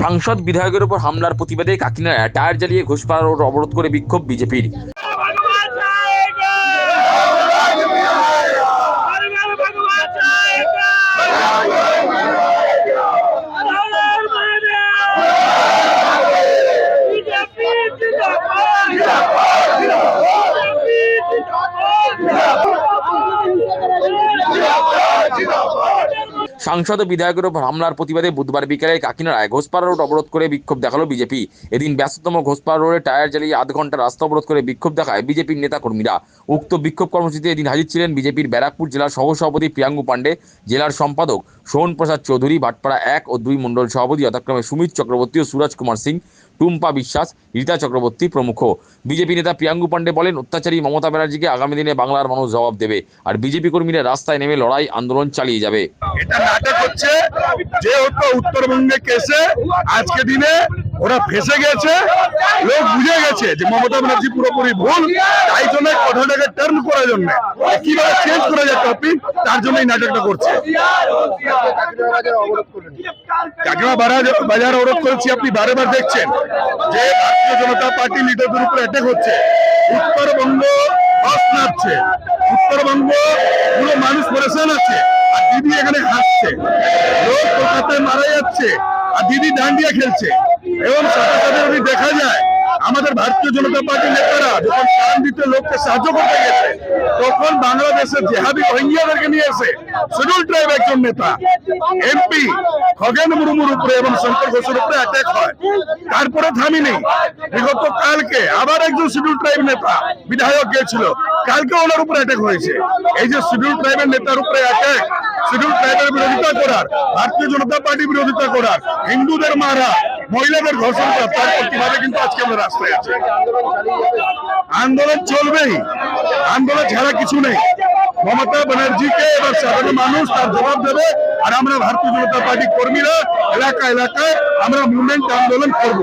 সাংসদ বিধায়কের উপর হামলার প্রতিবাদে কাকিনাড়ায় টায়ার জ্বালিয়ে ঘোষপাড়া রোড অবরোধ করে বিক্ষোভ বিজেপির। সাংসদ ও বিধায়কের উপর হামলার প্রতিবাদে বুধবার বিকেলে কাকিনাড়ায় ঘোষপাড়া রোড অবরোধ করে বিক্ষোভ দেখাল বিজেপি। এদিন ব্যস্ততম ঘোষপাড়া রোডে টায়ার জ্বালিয়ে আধ ঘণ্টা রাস্তা অবরোধ করে বিক্ষোভ দেখায় বিজেপির নেতাকর্মীরা। উক্ত বিক্ষোভ কর্মসূচিতে এদিন হাজির ছিলেন বিজেপির ব্যারাকপুর জেলার সহসভাপতি প্রিয়াঙ্গু পাণ্ডে, জেলার সম্পাদক সোহন প্রসাদ চৌধুরী ভাটপাড়া এক ও দুই মণ্ডল সভাপতি, যথাক্রমে সুমিত চক্রবর্তী ও সুরাজ কুমার সিং, টুম্পা বিশ্বাস, রীতা চক্রবর্তী প্রমুখ। বিজেপি নেতা প্রিয়াঙ্গু পাণ্ডে বলেন, অত্যাচারী মমতা ব্যানার্জিকে আগামী দিনে বাংলার মানুষ জবাব দেবে, আর বিজেপি কর্মীরা রাস্তায় নেমে লড়াই আন্দোলন চালিয়ে যাবে। নাটক হচ্ছে, যেহেতু উত্তরবঙ্গে কেসে আজকে দিনে ওরা ফেসে গেছে, লোক বুঝে গেছে যে মমতা ব্যানার্জি পুরোপুরি ভুল, তাই জন্য কথাটাকে টার্ন করার জন্য। কীভাবে চেঞ্জ করা যায় টপিক, তার জন্য এই নাটকটা করছে। বাজার অবরোধ করেছি, আপনি বারে বার দেখছেন যে ভারতীয় জনতা পার্টি লিডারদের উপরে অ্যাটাক হচ্ছে। উত্তরবঙ্গ বাস নাচছে উত্তরবঙ্গ পুরো মানুষ পরেশান আছে। আর দিদি এখানে হাসছে। লোক কলকাতায় মারা যাচ্ছে আর দিদি ডান্ডিয়া খেলছে। এবং সাথে সাথে যদি দেখা যায়, আমাদের ভারতীয় জনতা পার্টির নেতারা যখন প্রাণ দিতে লোককে সাহায্য করতে গেছে, তখন বাংলাদেশের জেহাদি রোহিঙ্গিয়াদেরকে নিয়ে এসে শিডিউল ট্রাইব একজন নেতা এমপি খগেন মুরমুর উপরে এবং শঙ্কর ঘোষের উপরে অ্যাটাক হয়। তারপরে থামিনি। বিগত কালকে আবার একজন শিডিউল ট্রাইব নেতা, বিধায়ক গিয়েছিল। কালকে ওনার উপরে অ্যাটাক হয়েছে। এই যে শিডিউল ট্রাইবের নেতার উপরে অ্যাটাক শিডিউল ট্রাইবের বিরোধিতা করার, ভারতীয় জনতা পার্টি বিরোধিতা করার, হিন্দুদের মারা, মহিলাদের ধর্ষণ করা তার প্রতিবাদে কিন্তু আজকে আমরা রাস্তায় আছি। আন্দোলন চলবেই। আন্দোলন ছাড়া কিছু নেই। মমতা ব্যানার্জিকে এবার সাধারণ মানুষ তার জবাব দেবে, আর আমরা ভারতীয় জনতা পার্টি কর্মীরা এলাকা এলাকায় আমরা মুভমেন্ট আন্দোলন করব।